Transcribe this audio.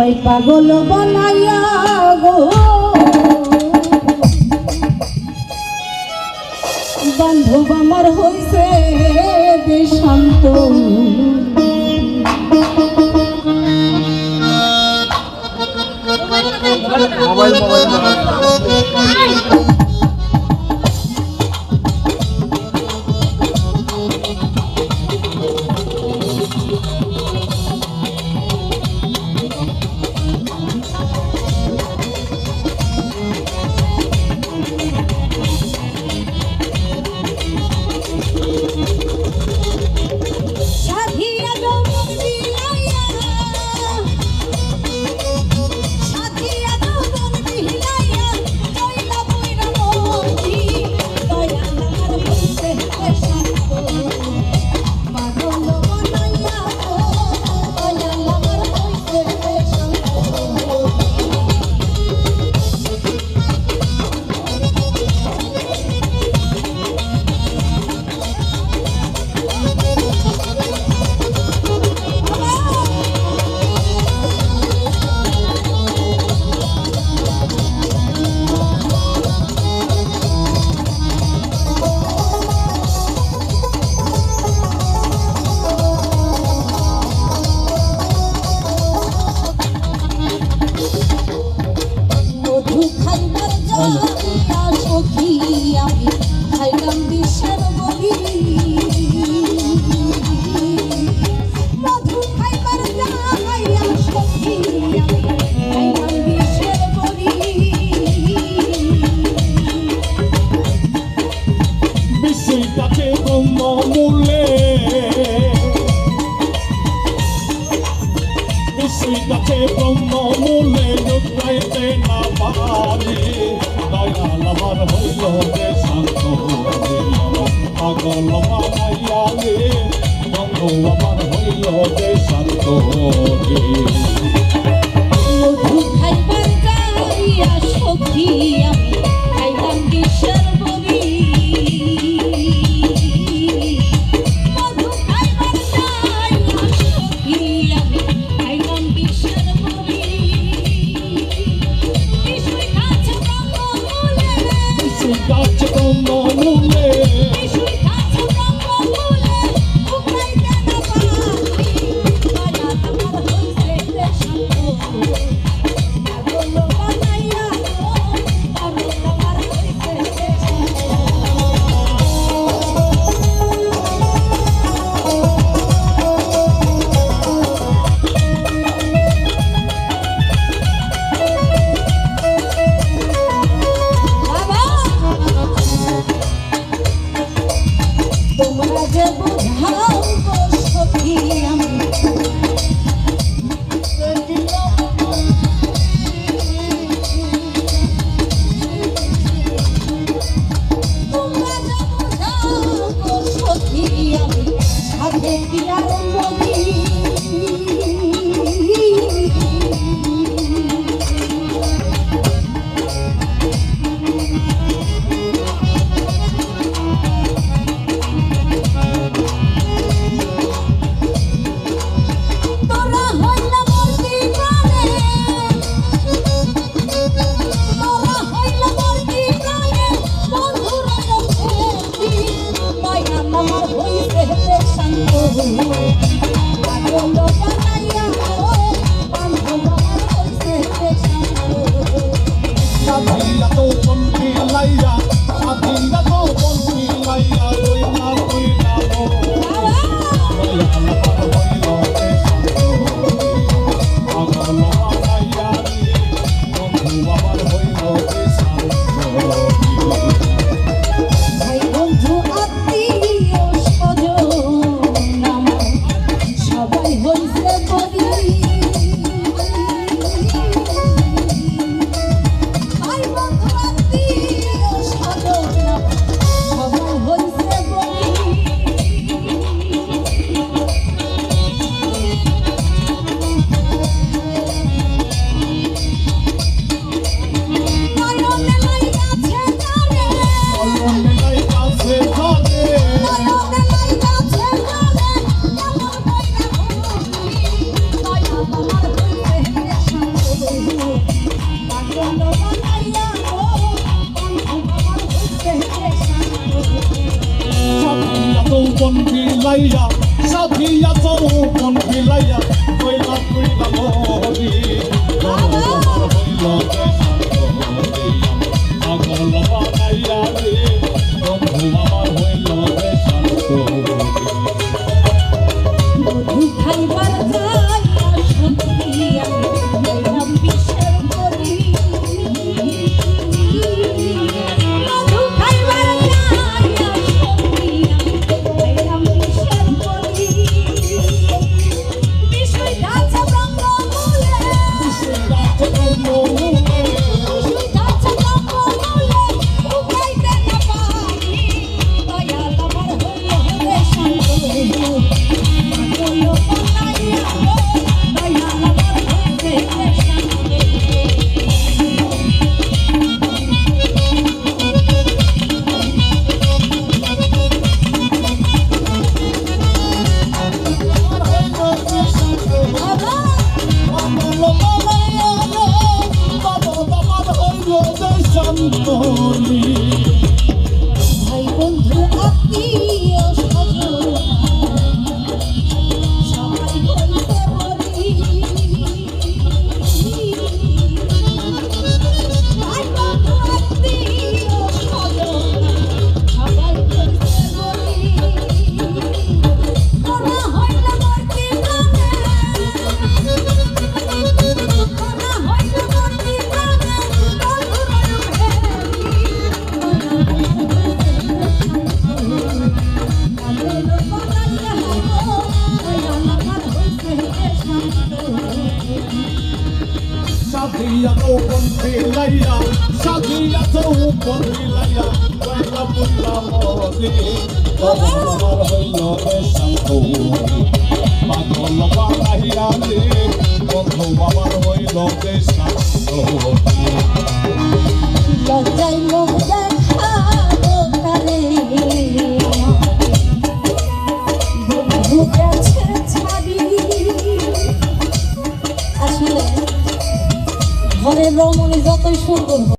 ওই পাগল বনাইয়া গো। বান্ধব আমার হইছে দেশান্ত মোবাইল মোবাইল। পানি দয়াল আমার হইল যে শান্ত পাগল বানাইয়ালে বন্ধু আমার হইল যে শান্ত Oh. যৌবন বিলাইয়া সাথিয়া যৌবন বিলাইয়া কইলা কইলা মরি হইল যৌবন বিলাইয়া কইলা কইলা মরি আমার হইল রে শান্ত পাগল বানাইয়া রে বন্ধু আমার হইল রে শান্ত লজ্জায় মুখ দেখাবো কালে বন্ধু গেছে ছাড়ি আসলে ঘরের রমণী যতই সুন্দর